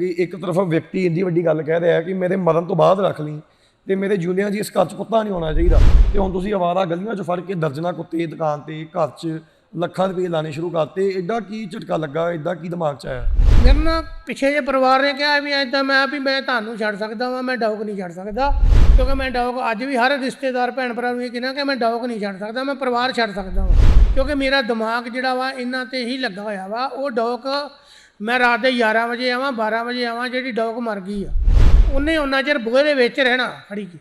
ਕਿ ਇੱਕ ਤਰਫ ਵਿਅਕਤੀ ਇੰਨੀ ਵੱਡੀ ਗੱਲ ਕਹਿ ਰਿਹਾ ਕਿ ਮੇਰੇ ਮਰਨ ਤੋਂ ਬਾਅਦ ਰੱਖ ਲਈ ਤੇ ਮੇਰੇ ਜੂਲੀਆਂ ਜੀ ਇਸ ਘਰ 'ਚ ਕੁੱਤਾ ਨਹੀਂ ਹੋਣਾ ਚਾਹੀਦਾ। ਤੇ ਹੁਣ ਤੁਸੀਂ ਆਵਾਰਾ ਗਲੀਆਂ 'ਚ ਫੜ ਕੇ ਦਰਜਨਾ ਕੁੱਤੇ, ਦੁਕਾਨ ਤੇ, ਘਰ 'ਚ ਲੱਖਾਂ ਰੁਪਏ ਲਾਣੇ ਸ਼ੁਰੂ ਕਰਤੇ। ਐਡਾ ਕੀ ਝਟਕਾ ਲੱਗਾ ਐਡਾ ਕੀ ਦਿਮਾਗ 'ਚ ਆਇਆ? ਮੇਰੇ ਨਾਲ ਪਿੱਛੇ ਜੇ ਪਰਿਵਾਰ ਨੇ ਕਿਹਾ ਵੀ ਐਦਾਂ ਮੈਂ ਵੀ ਮੈਂ ਤੁਹਾਨੂੰ ਛੱਡ ਸਕਦਾ ਵਾਂ, ਮੈਂ ਡੌਗ ਨਹੀਂ ਛੱਡ ਸਕਦਾ। ਕਿਉਂਕਿ ਮੈਂ ਡੌਗ ਅੱਜ ਵੀ ਹਰ ਰਿਸ਼ਤੇਦਾਰ ਭੈਣ ਭਰਾ ਨੂੰ ਇਹ ਕਹਿੰਦਾ ਕਿ ਮੈਂ ਡੌਗ ਨਹੀਂ ਛੱਡ ਸਕਦਾ, ਮੈਂ ਪਰਿਵਾਰ ਛੱਡ ਸਕਦਾ ਵਾਂ। ਕਿਉਂਕਿ ਮੇਰਾ ਦਿਮਾਗ ਜਿਹੜਾ ਵਾ, ਇਹਨਾਂ ਤੇ ਹੀ ਲੱਗਾ ਹੋਇਆ ਵਾ। ਉਹ ਡੌਗ ਮੈਂ ਰਾਤ ਦੇ 11 ਵਜੇ ਆਵਾਂ 12 ਵਜੇ ਆਵਾਂ ਜਿਹੜੀ ਡੌਗ ਮਰ ਗਈ ਆ। ਉਹਨੇ ਉਹਨਾਂ ਚਿਰ ਬੂਹੇ ਦੇ ਵਿੱਚ ਰਹਿਣਾ ਖੜੀ ਕੇ।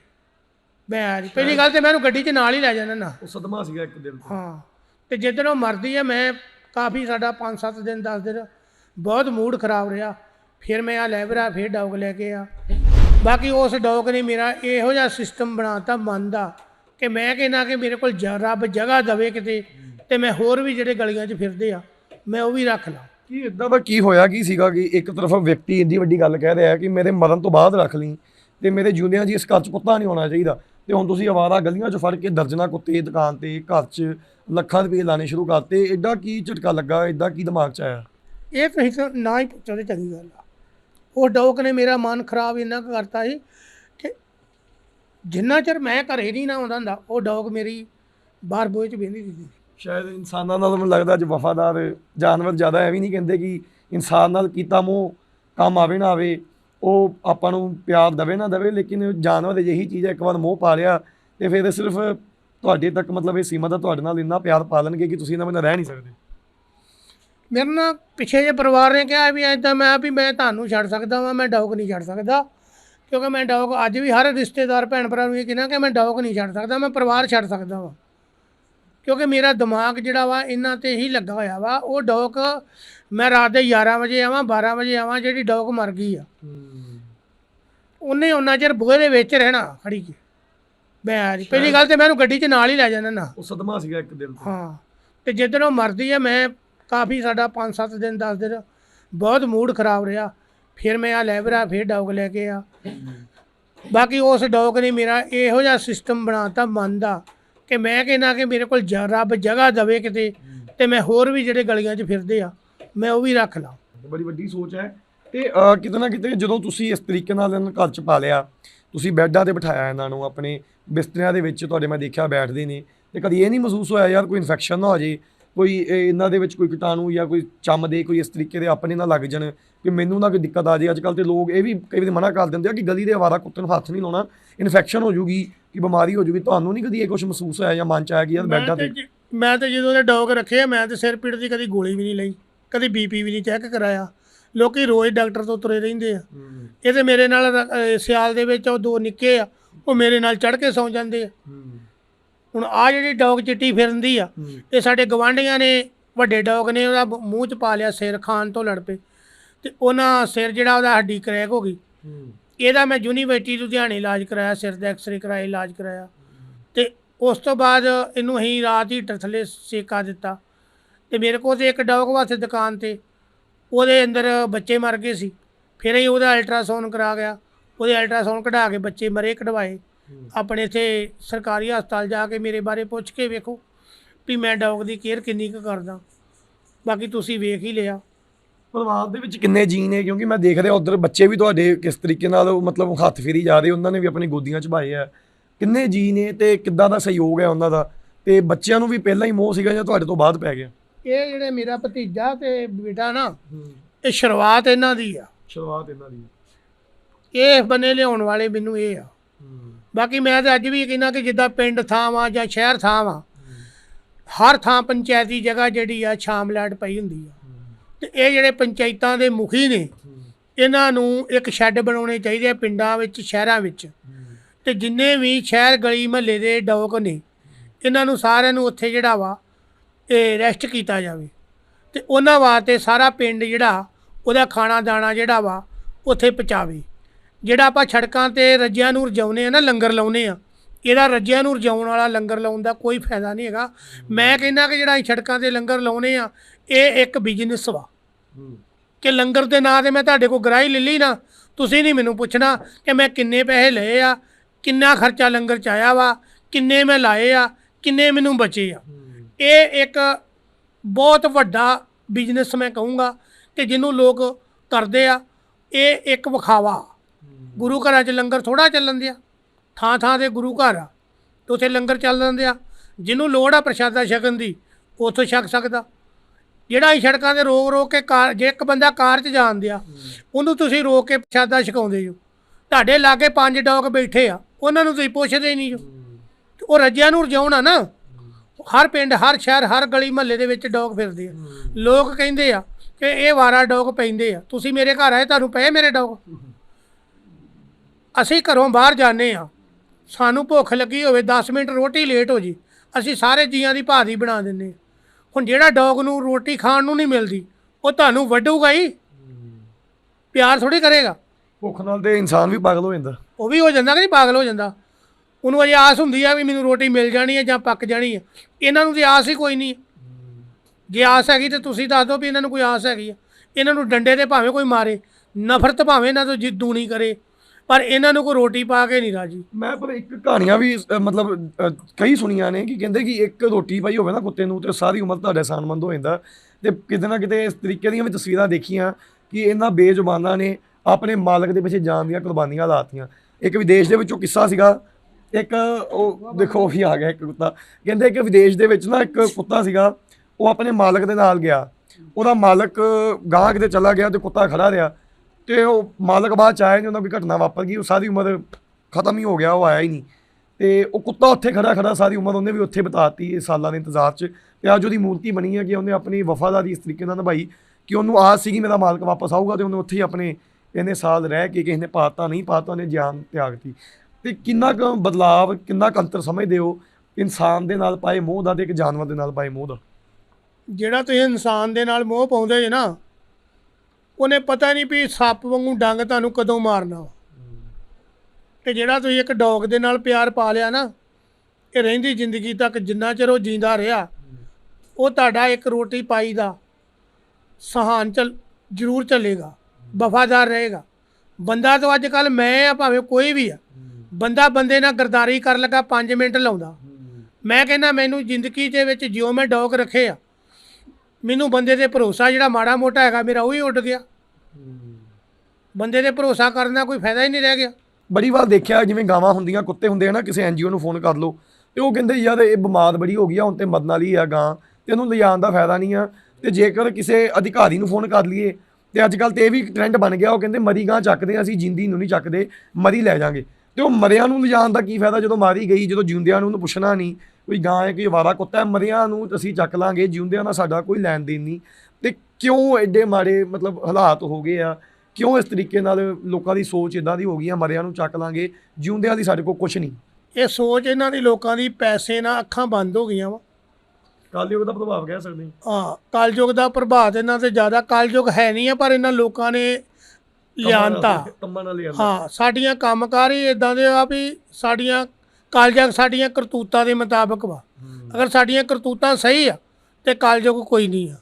ਮੈਂ ਅੱਜ ਪਹਿਲੀ ਗੱਲ ਤੇ ਮੈਂ ਉਹਨੂੰ ਗੱਡੀ 'ਚ ਨਾਲ ਹੀ ਲੈ ਜਾਣਾ ਨਾ। ਉਹ ਸਦਮਾ ਸੀਗਾ ਇੱਕ ਦਿਨ ਤੋਂ। ਹਾਂ ਤੇ ਜਿੱਦਣ ਉਹ ਮਰਦੀ ਹੈ ਮੈਂ ਕਾਫੀ ਸਾਡਾ 5-7 ਦਿਨ 10 ਦਿਨ ਬਹੁਤ ਮੂਡ ਖਰਾਬ ਰਿਹਾ। ਫਿਰ ਮੈਂ ਆ ਲੈਬਰਾ ਫਿਰ ਡੌਗ ਲੈ ਕੇ ਆ। ਬਾਕੀ ਉਸ ਡੌਗ ਨੇ ਮੇਰਾ ਇਹੋ ਜਿਹਾ ਸਿਸਟਮ ਬਣਾਤਾ ਮਨ ਦਾ ਕਿ ਮੈਂ ਕਹਿੰਦਾ ਕਿ ਮੇਰੇ ਕੋਲ ਜ- ਰੱਬ ਜਗ੍ਹਾ ਦਵੇ ਕਿਤੇ ਤੇ ਮੈਂ ਹੋਰ ਵੀ ਜਿਹੜੇ ਗਲੀਆਂ 'ਚ ਫਿਰਦੇ ਆ ਮੈਂ ਉਹ ਵੀ ਰੱਖ ਲਾਂ। ਕੀ ਇਦਾਂ ਦਾ ਕੀ ਹੋਇਆ? ਕੀ ਸੀਗਾ ਕਿ ਇੱਕ ਤਰਫ ਵਿਅਕਤੀ ਇੰਨੀ ਵੱਡੀ ਗੱਲ ਕਹਿ ਰਿਹਾ ਕਿ ਮੇਰੇ ਮਰਨ ਤੋਂ ਬਾਅਦ ਰੱਖ ਲਈ ਤੇ ਮੇਰੇ ਜੂਲੀਆਂ ਜੀ ਇਸ ਘਰ 'ਚ ਕੁੱਤਾ ਨਹੀਂ ਹੋਣਾ ਚਾਹੀਦਾ। ਤੇ ਹੁਣ ਤੁਸੀਂ ਆਵਾਰਾ ਗਲੀਆਂ 'ਚ ਫੜ ਕੇ ਦਰਜਨਾ ਕੁੱਤੇ ਦੁਕਾਨ ਤੇ, ਘਰ 'ਚ ਲੱਖਾਂ ਰੁਪਏ ਲਾਣੇ ਸ਼ੁਰੂ ਕਰਤੇ। ਐਡਾ ਕੀ ਝਟਕਾ ਲੱਗਾ? ਐਡਾ ਕੀ ਦਿਮਾਗ 'ਚ ਆਇਆ? ਇਹ ਤੁਸੀਂ ਤਾਂ ਨਾ ਹੀ ਪੁੱਛੋ ਤੇ ਚੰਗੀ ਗੱਲ ਆ। ਉਹ ਡੌਗ ਨੇ ਮੇਰਾ ਮਨ ਖਰਾਬ ਇੰਨਾ ਕੁ ਕਰਤਾ ਸੀ ਕਿ ਜਿੰਨਾ ਚਿਰ ਮੈਂ ਘਰੇ ਨਹੀਂ ਨਾ ਆਉਂਦਾ ਹੁੰਦਾ, ਉਹ ਡੌਗ ਮੇਰੀ ਬਾਹਰ ਬੋਏ 'ਚ ਬਹਿੰਦੀ ਸੀ। ਸ਼ਾਇਦ ਇਨਸਾਨਾਂ ਨਾਲ ਮੈਨੂੰ ਲੱਗਦਾ ਅੱਜ ਵਫਾਦਾਰ ਜਾਨਵਰ ਜ਼ਿਆਦਾ ਐਵੇਂ ਨਹੀਂ ਕਹਿੰਦੇ ਕਿ ਇਨਸਾਨ ਨਾਲ ਕੀਤਾ ਮੋਹ ਕੰਮ ਆਵੇ ਨਾ ਆਵੇ, ਉਹ ਆਪਾਂ ਨੂੰ ਪਿਆਰ ਦਵੇ ਨਾ ਦਵੇ, ਲੇਕਿਨ ਜਾਨਵਰ ਅਜਿਹੀ ਚੀਜ਼ ਹੈ, ਇੱਕ ਵਾਰ ਮੋਹ ਪਾ ਲਿਆ ਤੇ ਫਿਰ ਸਿਰਫ ਤੁਹਾਡੇ ਤੱਕ ਮਤਲਬ ਇਹ ਸੀਮਾ ਦਾ ਤੁਹਾਡੇ ਨਾਲ ਇੰਨਾ ਪਿਆਰ ਪਾ ਲੈਣਗੇ ਕਿ ਤੁਸੀਂ ਇਹਨਾਂ ਬਿਨਾਂ ਰਹਿ ਨਹੀਂ ਸਕਦੇ। ਮੇਰੇ ਨਾਲ ਪਿੱਛੇ ਜੇ ਪਰਿਵਾਰ ਨੇ ਕਿਹਾ ਵੀ ਐਦਾਂ ਮੈਂ ਵੀ ਮੈਂ ਤੁਹਾਨੂੰ ਛੱਡ ਸਕਦਾ ਵਾਂ, ਮੈਂ ਡੌਗ ਨਹੀਂ ਛੱਡ ਸਕਦਾ, ਕਿਉਂਕਿ ਮੈਂ ਡੌਗ ਅੱਜ ਵੀ ਹਰ ਰਿਸ਼ਤੇਦਾਰ ਭੈਣ ਭਰਾ ਨੂੰ ਇਹ ਕਹਿੰਦਾ ਕਿ ਮੈਂ ਡੌਗ ਨਹੀਂ ਛੱਡ ਸਕਦਾ, ਮੈਂ ਪਰਿਵਾਰ ਛੱਡ ਸਕਦਾ ਵਾਂ। ਕਿਉਂਕਿ ਮੇਰਾ ਦਿਮਾਗ ਜਿਹੜਾ ਵਾ ਇਹਨਾਂ ਤੇ ਹੀ ਲੱਗਾ ਹੋਇਆ ਵਾ। ਉਹ ਡੌਗ ਮੈਂ ਰਾਤ ਦੇ 11 ਵਜੇ ਆਵਾਂ 12 ਵਜੇ ਆਵਾਂ ਜਿਹੜੀ ਡੌਗ ਮਰ ਗਈ ਆ। ਉਹਨੇ ਉਹਨਾਂ ਚਿਰ ਬੂਹੇ ਦੇ ਵਿੱਚ ਰਹਿਣਾ ਖੜੀ ਕੇ। ਮੈਂ ਪਹਿਲੀ ਗੱਲ ਤੇ ਮੈਂ ਉਹਨੂੰ ਗੱਡੀ 'ਚ ਨਾਲ ਹੀ ਲੈ ਜਾਣਾ ਨਾ। ਉਹ ਸਦਮਾ ਸੀਗਾ ਇੱਕ ਦਿਨ ਤੋਂ। ਹਾਂ ਤੇ ਜਿੱਦਣ ਉਹ ਮਰਦੀ ਹੈ ਮੈਂ ਕਾਫੀ ਸਾਡਾ 5-7 ਦਿਨ 10 ਦਿਨ ਬਹੁਤ ਮੂਡ ਖਰਾਬ ਰਿਹਾ। ਫਿਰ ਮੈਂ ਆ ਲੈਬਰਾ ਫਿਰ ਡੌਗ ਲੈ ਕੇ ਆ। ਬਾਕੀ ਉਸ ਡੌਗ ਨੇ ਮੇਰਾ ਇਹੋ ਜਿਹਾ ਸਿਸਟਮ ਬਣਾਤਾ ਮਨ ਦਾ ਕਿ ਮੈਂ ਕਹਿੰਦਾ ਕਿ ਮੇਰੇ ਕੋਲ ਜ- ਰੱਬ ਜਗ੍ਹਾ ਦੇਵੇ ਕਿਤੇ ਤੇ ਮੈਂ ਹੋਰ ਵੀ ਜਿਹੜੇ ਗਲੀਆਂ 'ਚ ਫਿਰਦੇ ਆ ਮੈਂ ਉਹ ਵੀ ਰੱਖ ਲਾਂ। ਬੜੀ ਵੱਡੀ ਸੋਚ ਹੈ। ਤੇ ਅਹ, ਕਿਤੇ ਨਾ ਕਿਤੇ ਜਦੋਂ ਤੁਸੀਂ ਇਸ ਤਰੀਕੇ ਨਾਲ ਇਹਨਾਂ ਨੂੰ ਘਰ 'ਚ ਪਾ ਲਿਆ ਤੁਸੀਂ ਬੈੱਡਾਂ ਤੇ ਬਿਠਾਇਆ ਇਹਨਾਂ ਨੂੰ ਆਪਣੇ ਬਿਸਤਰਿਆਂ ਦੇ ਵਿੱਚ ਤੁਹਾਡੇ ਮੈਂ ਦੇਖਿਆ ਬੈਠਦੇ ਨੇ ਤੇ ਕਦੀ ਇਹ ਨਹੀਂ ਮਹਿਸੂਸ ਹੋਇਆ ਯਾਰ ਕੋਈ ਇਨਫੈਕਸ਼ਨ ਨਾ ਹੋ ਜੇ ਕੋਈ ਇਹ ਇਹਨਾਂ ਦੇ ਵਿੱਚ ਕੋਈ ਕੀਟਾਣੂ ਜਾਂ ਕੋਈ ਚੰਮ ਦੇ ਕੋਈ ਇਸ ਤਰੀਕੇ ਦੇ ਆਪਣੇ ਨਾ ਲੱਗ ਜਾਣ ਕਿ ਮੈਨੂੰ ਨਾ ਕੋਈ ਦਿੱਕਤ ਆ ਜੇ। ਅੱਜ ਕੱਲ ਤੇ ਲੋਕ ਇਹ ਵੀ ਕਈ ਵਾਰ ਮਨਾ ਕਰ ਦਿੰਦੇ ਆ ਕਿ ਗਲੀ ਦੇ ਆਵਾਰਾ ਕੁੱਤੇ ਨੂੰ ਹੱਥ ਨਹੀਂ ਲਾਉਣਾ ਇਨਫੈਕਸ਼ਨ ਹੋ ਜੂਗੀ ਕਿ ਬਿਮਾਰੀ ਹੋ ਜੂਗੀ। ਤੁਹਾਨੂੰ ਨਹੀਂ ਕਦੀ ਇਹ ਕੁਝ ਮਹਿਸੂਸ ਹੋਇਆ ਜਾਂ ਮਨ ਚ ਆਇਆ ਕਿ ਯਾਰ ਬੈੱਡਾਂ ਤੇ ਮੈਂ ਤੇ ਜਦੋਂ ਦੇ ਡੌਗ ਰੱਖੇ ਆ ਮੈਂ ਤੇ ਸਿਰ ਪੀੜ ਦੀ ਕਦੀ ਗੋਲੀ ਵੀ ਨਹੀਂ ਲਈ ਕਦੀ ਬੀਪੀ ਵੀ ਨਹੀਂ ਚੈੱਕ ਕਰਾਇਆ। ਲੋਕੀ ਰੋਜ਼ ਡਾਕਟਰ ਤੋਂ ਤੁਰੇ ਰਹਿੰਦੇ ਆ। ਇਹ ਤੇ ਮੇਰੇ ਨਾਲ ਸਿਆਲ ਦੇ ਵਿੱਚ ਉਹ ਦੋ ਨਿੱਕੇ ਆ ਉਹ ਮੇਰੇ ਨਾਲ ਚੜ ਕੇ ਸੌਂ ਜਾਂਦੇ ਆ। ਹੁਣ ਆ ਜਿਹੜੀ ਡੌਗ ਚਿੱਟੀ ਫਿਰਦੀ ਆ। ਇਹ ਸਾਡੇ ਗਵਾਂਢੀਆਂ ਨੇ ਵੱਡੇ ਡੌਗ ਨੇ ਉਹਦਾ ਮੂੰਹ ਚ ਪਾ ਲਿਆ ਸਿਰ ਖਾਣ ਤੋਂ ਲੜ ਪਏ। ਤੇ ਉਹਨਾਂ ਸਿਰ ਜਿਹੜਾ ਉਹਦਾ ਹੱਡੀ ਕਰੈਕ ਹੋ ਗਈ। ਇਹਦਾ ਮੈਂ ਯੂਨੀਵਰਸਿਟੀ ਲੁਧਿਆਣੇ ਇਲਾਜ ਕਰਾਇਆ ਸਿਰ ਦਾ ਐਕਸਰੇ ਕਰਾਇਆ ਇਲਾਜ ਕਰਾਇਆ। ਤੇ ਉਸ ਤੋਂ ਬਾਅਦ ਇਹਨੂੰ ਅਸੀਂ ਰਾਤ ਹੀ ਥੱਲੇ ਸੇਕਾ ਦਿੱਤਾ। ਤੇ ਮੇਰੇ ਕੋਲ ਤੇ ਇੱਕ ਡੌਗ ਵਾਸਤੇ ਦੁਕਾਨ ਤੇ। ਉਹਦੇ ਅੰਦਰ ਬੱਚੇ ਮਰ ਗਏ ਸੀ। ਫਿਰ ਅਸੀਂ ਉਹਦਾ ਅਲਟਰਾਸਾਊਂਡ ਕਰਾ ਗਿਆ। ਉਹਦੇ ਅਲਟਰਾਸਾਊਂਡ ਕਢਾ ਕੇ ਬੱਚੇ ਮਰੇ ਕਢਵਾਏ। ਆਪਣੇ ਇੱਥੇ ਸਰਕਾਰੀ ਹਸਪਤਾਲ ਜਾ ਕੇ ਮੇਰੇ ਬਾਰੇ ਪੁੱਛ ਕੇ ਵੇਖੋ ਵੀ ਮੈਂ ਡੌਗ ਦੀ ਕੇਅਰ ਕਿੰਨੀ ਕੁ ਕਰਦਾ। ਬਾਕੀ ਤੁਸੀਂ ਵੇਖ ਹੀ ਲਿਆ। ਪਰਿਵਾਰ ਦੇ ਵਿੱਚ ਕਿੰਨੇ ਜੀ ਨੇ ਕਿਉਂਕਿ ਮੈਂ ਦੇਖ ਰਿਹਾ ਉਧਰ ਬੱਚੇ ਵੀ ਤੁਹਾਡੇ ਕਿਸ ਤਰੀਕੇ ਨਾਲ ਮਤਲਬ ਹੱਥ ਫੇਰੀ ਜਾ ਰਹੇ ਉਹਨਾਂ ਨੇ ਵੀ ਆਪਣੀ ਗੋਦੀਆਂ 'ਚ ਪਾਏ ਆ। ਕਿੰਨੇ ਜੀ ਨੇ ਤੇ ਕਿੱਦਾਂ ਦਾ ਸਹਿਯੋਗ ਹੈ ਉਹਨਾਂ ਦਾ? ਤੇ ਬੱਚਿਆਂ ਨੂੰ ਵੀ ਪਹਿਲਾਂ ਹੀ ਮੋਹ ਸੀਗਾ ਜਾਂ ਤੁਹਾਡੇ ਤੋਂ ਬਾਅਦ ਪੈ ਗਿਆ? ਇਹ ਜਿਹੜੇ ਮੇਰਾ ਭਤੀਜਾ ਤੇ ਬੇਟਾ ਨਾ ਇਹ ਸ਼ੁਰੂਆਤ ਇਹਨਾਂ ਦੀ ਆ। ਸ਼ੁਰੂਆਤ ਇਹਨਾਂ ਦੀ ਇਹ ਬੰਨੇ ਲਿਆਉਣ ਵਾਲੇ ਮੈਨੂੰ ਇਹ ਆ। ਬਾਕੀ ਮੈਂ ਤਾਂ ਅੱਜ ਵੀ ਕਹਿੰਦਾ ਕਿ ਜਿੱਦਾਂ ਪਿੰਡ ਥਾਂ ਵਾ ਜਾਂ ਸ਼ਹਿਰ ਥਾਂ ਵਾ, ਹਰ ਥਾਂ ਪੰਚਾਇਤੀ ਜਗ੍ਹਾ ਜਿਹੜੀ ਆ ਸ਼ਾਮਲਾਟ ਪਈ ਹੁੰਦੀ ਆ। ਤੇ ਇਹ ਜਿਹੜੇ ਪੰਚਾਇਤਾਂ ਦੇ ਮੁਖੀ ਨੇ, ਇਹਨਾਂ ਨੂੰ ਇੱਕ ਸ਼ੈੱਡ ਬਣਾਉਣੇ ਚਾਹੀਦੇ ਆ ਪਿੰਡਾਂ ਵਿੱਚ, ਸ਼ਹਿਰਾਂ ਵਿੱਚ। ਤੇ ਜਿੰਨੇ ਵੀ ਸ਼ਹਿਰ ਗਲੀ ਮਹੱਲੇ ਦੇ ਡੌਕ ਨੇ, ਇਹਨਾਂ ਨੂੰ ਸਾਰਿਆਂ ਨੂੰ ਉੱਥੇ ਜਿਹੜਾ ਵਾ ਇਹ ਰੈਸਟ ਕੀਤਾ ਜਾਵੇ। ਤੇ ਉਹਨਾਂ ਵਾਸਤੇ ਸਾਰਾ ਪਿੰਡ ਜਿਹੜਾ, ਉਹਦਾ ਖਾਣਾ ਦਾਣਾ ਜਿਹੜਾ ਵਾ, ਉੱਥੇ ਪਹੁੰਚਾਵੇ। ਜਿਹੜਾ ਆਪਾਂ ਸੜਕਾਂ ਤੇ ਰੱਜਿਆਂ ਨੂੰ ਰਜਾਉਨੇ ਆ ਨਾ, ਲੰਗਰ ਲਾਉਨੇ ਆ, ਇਹਦਾ ਰੱਜਿਆਂ ਨੂੰ ਰਜਾਉਣ ਵਾਲਾ ਲੰਗਰ ਲਾਉਣ ਦਾ ਕੋਈ ਫਾਇਦਾ ਨਹੀਂ ਹੈਗਾ। ਮੈਂ ਕਹਿੰਦਾ ਕਿ ਜਿਹੜਾ ਅਸੀਂ ਸੜਕਾਂ ਤੇ ਲੰਗਰ ਲਾਉਨੇ ਆ, ਇਹ ਇੱਕ ਬਿਜ਼ਨਸ ਵਾ। ਕਿ ਲੰਗਰ ਦੇ ਨਾਂ ਤੇ ਮੈਂ ਤੁਹਾਡੇ ਕੋਲ ਗਰਾਈ ਲੈ ਲਈ ਨਾ, ਤੁਸੀਂ ਨਹੀਂ ਮੈਨੂੰ ਪੁੱਛਣਾ ਕਿ ਮੈਂ ਕਿੰਨੇ ਪੈਸੇ ਲਏ ਆ, ਕਿੰਨਾ ਖਰਚਾ ਲੰਗਰ ਚ ਆਇਆ ਵਾ, ਕਿੰਨੇ ਮੈਂ ਲਾਏ ਆ, ਕਿੰਨੇ ਮੈਨੂੰ ਬਚੇ ਆ। ਇਹ ਇੱਕ ਬਹੁਤ ਵੱਡਾ ਬਿਜ਼ਨਸ ਮੈਂ ਕਹੂੰਗਾ ਕਿ ਜਿਹਨੂੰ ਲੋਕ ਕਰਦੇ ਆ, ਇਹ ਇੱਕ ਵਿਖਾਵਾ। ਗੁਰੂ ਘਰਾਂ 'ਚ ਲੰਗਰ ਥੋੜਾ ਚੱਲਣ ਦਿਆ, ਥਾਂ ਥਾਂ ਤੇ ਗੁਰੂ ਘਰ ਆ, ਤੇ ਉੱਥੇ ਲੰਗਰ ਚੱਲਣ ਦਿਆ ਜਿਹਨੂੰ ਲੋੜ ਆ ਪ੍ਰਸ਼ਾਦਾ ਛਕਣ ਦੀ ਉੱਥੋਂ ਛਕ ਸਕਦਾ। ਜਿਹੜਾ ਹੀ ਸੜਕਾਂ ਤੇ ਰੋਕ ਰੋਕ ਕੇ ਕਾਰ, ਜੇ ਇੱਕ ਬੰਦਾ ਕਾਰ 'ਚ ਜਾਣ ਦਿਆ, ਉਹਨੂੰ ਤੁਸੀਂ ਰੋਕ ਕੇ ਪ੍ਰਸ਼ਾਦਾ ਛਕਾਉਂਦੇ ਹੋ। ਤੁਹਾਡੇ ਲਾਗੇ ਪੰਜ ਡੌਗ ਬੈਠੇ ਆ, ਉਹਨਾਂ ਨੂੰ ਤੁਸੀਂ ਪੁੱਛਦੇ ਹੀ ਨਹੀਂ ਜੋ ਉਹ ਰੱਜਿਆਂ ਨੂੰ ਰਜਾਉਣਾ ਨਾ। ਹਰ ਪਿੰਡ, ਹਰ ਸ਼ਹਿਰ, ਹਰ ਗਲੀ ਮਹੱਲੇ ਦੇ ਵਿੱਚ ਡੌਗ ਫਿਰਦੇ ਆ। ਲੋਕ ਕਹਿੰਦੇ ਆ ਕਿ ਇਹ ਵਾਰਾ ਡੌਗ ਪੈਂਦੇ ਆ। ਤੁਸੀਂ ਮੇਰੇ ਘਰ ਆਏ, ਤੁਹਾਨੂੰ ਪਏ ਮੇਰੇ ਡੌਗ? ਅਸੀਂ ਘਰੋਂ ਬਾਹਰ ਜਾਂਦੇ ਆ ਸਾਨੂੰ ਭੁੱਖ ਲੱਗੀ ਹੋਵੇ 10 ਮਿੰਟ ਰੋਟੀ ਲੇਟ ਹੋ ਜੀ। ਅਸੀਂ ਸਾਰੇ ਜੀਆਂ ਦੀ ਭਾਦੀ ਬਣਾ ਹਾਂ। ਹੁਣ ਜਿਹੜਾ ਡੌਗ ਨੂੰ ਰੋਟੀ ਖਾਣ ਨੂੰ ਨਹੀਂ ਮਿਲਦੀ ਉਹ ਤੁਹਾਨੂੰ ਵੱਢੂਗਾ ਹੀ। ਪਿਆਰ ਥੋੜੀ ਕਰੇਗਾ। ਭੁੱਖ ਨਾਲ ਤੇ ਇਨਸਾਨ ਵੀ ਪਾਗਲ ਹੋ ਜਾਂਦਾ। ਉਹ ਵੀ ਹੋ ਜਾਂਦਾ ਕਿ ਨਹੀਂ ਪਾਗਲ ਹੋ ਜਾਂਦਾ। ਉਹਨੂੰ ਅਜੇ ਆਸ ਹੁੰਦੀ ਆ ਵੀ ਮੈਨੂੰ ਰੋਟੀ ਮਿਲ ਜਾਣੀ ਹੈ ਜਾਂ ਪੱਕ ਜਾਣੀ ਹੈ। ਇਹਨਾਂ ਨੂੰ ਤੇ ਆਸ ਹੀ ਕੋਈ ਨਹੀਂ ਹੈ। ਜੇ ਆਸ ਹੈਗੀ ਤੇ ਤੁਸੀਂ ਦੱਸ ਦਿਓ ਵੀ ਇਹਨਾਂ ਨੂੰ ਕੋਈ ਆਸ ਹੈਗੀ ਆ। ਇਹਨਾਂ ਨੂੰ ਡੰਡੇ ਤੇ ਭਾਵੇਂ ਕੋਈ ਮਾਰੇ ਨਫ਼ਰਤ ਭਾਵੇਂ ਇਹਨਾਂ ਤੋਂ ਜਿੱਦੂ ਨਹੀਂ ਕਰੇ। ਪਰ ਇਹਨਾਂ ਨੂੰ ਕੋਈ ਰੋਟੀ ਪਾ ਕੇ ਨਹੀਂ ਰਾਜੀ। ਮੈਂ ਪਰ ਇੱਕ ਕਹਾਣੀਆਂ ਵੀ ਅ, ਮਤਲਬ ਅ, ਕਈ ਸੁਣੀਆਂ ਨੇ ਕਿ ਕਹਿੰਦੇ ਕਿ ਇੱਕ ਰੋਟੀ ਪਾਈ ਹੋਵੇ ਨਾ ਕੁੱਤੇ ਨੂੰ ਤੇ ਸਾਰੀ ਉਮਰ ਤੁਹਾਡਾ ਸਾਨਮੰਦ ਹੋ ਜਾਂਦਾ। ਤੇ ਕਿਤੇ ਨਾ ਕਿਤੇ ਇਸ ਤਰੀਕੇ ਦੀਆਂ ਵੀ ਤਸਵੀਰਾਂ ਦੇਖੀਆਂ ਕਿ ਇਹਨਾਂ ਬੇਜ਼ੁਬਾਨਾਂ ਨੇ ਆਪਣੇ ਮਾਲਕ ਦੇ ਪਿੱਛੇ ਜਾਨ ਦੀਆਂ ਕੁਰਬਾਨੀਆਂ ਲਾਤੀਆਂ ਇੱਕ ਵਿਦੇਸ਼ ਦੇ ਵਿੱਚੋਂ ਕਿੱਸਾ ਸੀਗਾ ਇੱਕ ਉਹ ਦੇਖੋ ਉਹ ਵੀ ਆ ਗਿਆ ਇੱਕ ਕੁੱਤਾ। ਕਹਿੰਦੇ ਕਿ ਵਿਦੇਸ਼ ਦੇ ਵਿੱਚ ਨਾ ਇੱਕ ਕੁੱਤਾ ਸੀਗਾ ਉਹ ਆਪਣੇ ਮਾਲਕ ਦੇ ਨਾਲ ਗਿਆ। ਉਹਦਾ ਮਾਲਕ ਗਾਹ ਕਿਤੇ ਚਲਾ ਗਿਆ ਤੇ ਕੁੱਤਾ ਖੜਾ ਰਿਹਾ। ਤੇ ਉਹ ਮਾਲਕ ਬਾਅਦ ਚ ਆਇਆ ਨਹੀਂ ਉਹਨਾਂ ਕੋਈ ਘਟਨਾ ਵਾਪਰ ਗਈ, ਉਹ ਸਾਰੀ ਉਮਰ ਖਤਮ ਹੀ ਹੋ ਗਿਆ, ਉਹ ਆਇਆ ਹੀ ਨਹੀਂ ਤੇ ਉਹ ਕੁੱਤਾ ਉੱਥੇ ਖੜਾ ਖੜਾ ਸਾਰੀ ਉਮਰ ਉਹਨੇ ਵੀ ਉੱਥੇ ਬਿਤਾਤੀ ਇਹ ਸਾਲਾਂ ਦੇ ਇੰਤਜ਼ਾਰ 'ਚ ਤੇ ਅੱਜ ਉਹਦੀ ਮੂਰਤੀ ਬਣੀ ਹੈ ਕਿ ਉਹਨੇ ਆਪਣੀ ਵਫਾਦਾਰੀ ਇਸ ਤਰੀਕੇ ਨਾਲ ਨਿਭਾਈ ਕਿ ਉਹਨੂੰ ਆਸ ਸੀਗੀ ਮੇਰਾ ਮਾਲਕ ਵਾਪਸ ਆਊਗਾ ਤੇ ਉਹਨੇ ਉੱਥੇ ਹੀ ਆਪਣੇ ਇਹਨੇ ਸਾਲ ਰਹਿ ਕੇ ਕਿਸੇ ਨੇ ਪਾਤਾ, ਨਹੀਂ ਪਾਤਾ, ਉਹਨੇ ਜਾਨ ਤਿਆਗਤੀ ਤੇ ਕਿੰਨਾ ਕੁ ਬਦਲਾਵ, ਕਿੰਨਾ ਕੁ ਅੰਤਰ ਸਮਝਦੇ ਹੋ, ਇਨਸਾਨ ਦੇ ਨਾਲ ਪਾਏ ਮੋਹ ਦਾ ਤੇ ਇੱਕ ਜਾਨਵਰ ਦੇ ਨਾਲ ਪਾਏ ਮੋਹ ਦਾ? ਜਿਹੜਾ ਤੁਸੀਂ ਇਨਸਾਨ ਦੇ ਨਾਲ ਮੋਹ ਪਾਉਂਦੇ ਜੇ ਨਾ ਉਹਨੇ ਪਤਾ ਨਹੀਂ ਵੀ ਸੱਪ ਵਾਂਗੂ ਡੰਗ ਤੁਹਾਨੂੰ ਕਦੋਂ ਮਾਰਨਾ ਵਾ। ਤੇ ਜਿਹੜਾ ਤੁਸੀਂ ਇੱਕ ਡੌਗ ਦੇ ਨਾਲ ਪਿਆਰ ਪਾ ਲਿਆ ਨਾ, ਇਹ ਰਹਿੰਦੀ ਜ਼ਿੰਦਗੀ ਤੱਕ ਜਿੰਨਾ ਚਿਰ ਉਹ ਜਿੰਦਾ ਰਿਹਾ, ਉਹ ਤੁਹਾਡਾ ਇੱਕ ਰੋਟੀ ਪਾਈ ਦਾ ਸਹਾਨ ਚਲ, ਜ਼ਰੂਰ ਚੱਲੇਗਾ, ਵਫਾਦਾਰ ਰਹੇਗਾ ਬੰਦਾ ਤਾਂ ਅੱਜ ਕੱਲ ਮੈਂ ਆ, ਭਾਵੇਂ ਕੋਈ ਵੀ ਆ, ਬੰਦਾ ਬੰਦੇ ਨਾਲ ਗਰਦਾਰੀ ਕਰਨ ਲੱਗਾ 5 ਮਿੰਟ ਲਾਉਂਦਾ ਮੈਂ ਕਹਿੰਦਾ ਮੈਨੂੰ ਜ਼ਿੰਦਗੀ ਦੇ ਵਿੱਚ ਜਿਉਂ ਮੈਂ ਡੌਗ ਰੱਖੇ ਆ ਮੈਨੂੰ ਬੰਦੇ ਤੇ ਭਰੋਸਾ ਜਿਹੜਾ ਮਾੜਾ ਮੋਟਾ ਹੈਗਾ ਮੇਰਾ ਉਹ ਹੀ ਉੱਡ ਗਿਆ। ਬੰਦੇ ਤੇ ਭਰੋਸਾ ਕਰਨ ਦਾ ਕੋਈ ਫਾਇਦਾ ਹੀ ਨਹੀਂ ਰਹਿ ਗਿਆ। ਬੜੀ ਵਾਰ ਦੇਖਿਆ ਜਿਵੇਂ ਗਾਵਾਂ ਹੁੰਦੀਆਂ ਕੁੱਤੇ ਹੁੰਦੇ ਆ ਨਾ ਕਿਸੇ ਐਨਜੀਓ ਨੂੰ ਫੋਨ ਕਰ ਲਓ ਤੇ ਉਹ ਕਹਿੰਦੇ ਯਾਰ ਇਹ ਬਿਮਾਰ ਬੜੀ ਹੋ ਗਈ ਆ ਹੁਣ ਤੇ ਮਰਨ ਵਾਲੀ ਆ ਗਾਂ ਤੇ ਇਹਨੂੰ ਲਿਜਾਣ ਦਾ ਫਾਇਦਾ ਨਹੀਂ ਆ। ਤੇ ਜੇਕਰ ਕਿਸੇ ਅਧਿਕਾਰੀ ਨੂੰ ਫੋਨ ਕਰ ਲਈਏ ਤੇ ਅੱਜ ਕੱਲ ਤੇ ਇਹ ਵੀ ਟ੍ਰੈਂਡ ਬਣ ਗਿਆ ਉਹ ਕਹਿੰਦੇ ਮਰੀ ਗਾਂ ਚੱਕਦੇ ਆ, ਅਸੀਂ ਜਿੰਦੀ ਨੂੰ ਨਹੀਂ ਚੱਕਦੇ ਮਰੀ ਲੈ ਜਾਾਂਗੇ। ਤੇ ਉਹ ਮਰਿਆਂ ਨੂੰ ਲਿਜਾਣ ਦਾ ਕੀ ਫਾਇਦਾ ਜਦੋਂ ਮਾਰੀ ਗਈ ਜਦੋਂ ਜਿਉਂਦਿਆਂ ਨੂੰ ਉਹਨੂੰ ਪੁੱਛਣਾ ਨਹੀਂ ਕੋਈ ਗਾਂ ਹੈ ਕੋਈ ਅਵਾਰਾ ਕੁੱਤਾ ਹੈ ਮਰਿਆਂ ਨੂੰ ਅਸੀਂ ਚੱਕ ਲਾਂਗੇ ਜਿਉਂਦਿਆਂ ਨਾਲ ਸਾਡਾ ਕੋਈ ਲੈਣ ਦੇਣ ਨਹੀਂ। ਤੇ ਕਿਉਂ ਐਡੇ ਮਾੜੇ ਮਤਲਬ ਹਾਲਾਤ ਹੋ ਗਏ ਆ? ਕਿਉਂ ਇਸ ਤਰੀਕੇ ਨਾਲ ਲੋਕਾਂ ਦੀ ਸੋਚ ਇਦਾਂ ਦੀ ਹੋ ਗਈ ਆ ਮਰਿਆਂ ਨੂੰ ਚੱਕ ਲਾਂਗੇ ਜਿਉਂਦਿਆਂ ਦੀ ਸਾਡੇ ਕੋਲ ਕੁਝ ਨਹੀਂ? ਇਹ ਸੋਚ ਇਹਨਾਂ ਦੀ ਲੋਕਾਂ ਦੀ ਪੈਸੇ ਨਾਲ ਅੱਖਾਂ ਬੰਦ ਹੋ ਗਈਆਂ ਵਾ। ਕਾਲਯੁਗ ਦਾ ਪ੍ਰਭਾਵ ਕਹਿ ਸਕਦੇ ਹਾਂ। ਕਲਯੁਗ ਦਾ ਪ੍ਰਭਾਵ ਇਹਨਾਂ ਤੇ ਜ਼ਿਆਦਾ ਕਲਯੁਗ ਹੈ ਨਹੀਂ ਆ ਪਰ ਇਹਨਾਂ ਲੋਕਾਂ ਨੇ ਲਿਆਂਤਾ। ਕੰਮਾਂ ਨਾਲ ਹਾਂ ਸਾਡੀਆਂ ਕੰਮਕਾਰ ਹੀ ਇਦਾਂ ਦੇ ਆ ਵੀ ਸਾਡੀਆਂ ਕਲਯੁਗ ਸਾਡੀਆਂ ਕਰਤੂਤਾਂ ਦੇ ਮੁਤਾਬਕ ਵਾ। ਅਗਰ ਸਾਡੀਆਂ ਕਰਤੂਤਾਂ ਸਹੀ ਆ ਤੇ ਕਲਯੁਗ ਕੋਈ ਨਹੀਂ ਆ।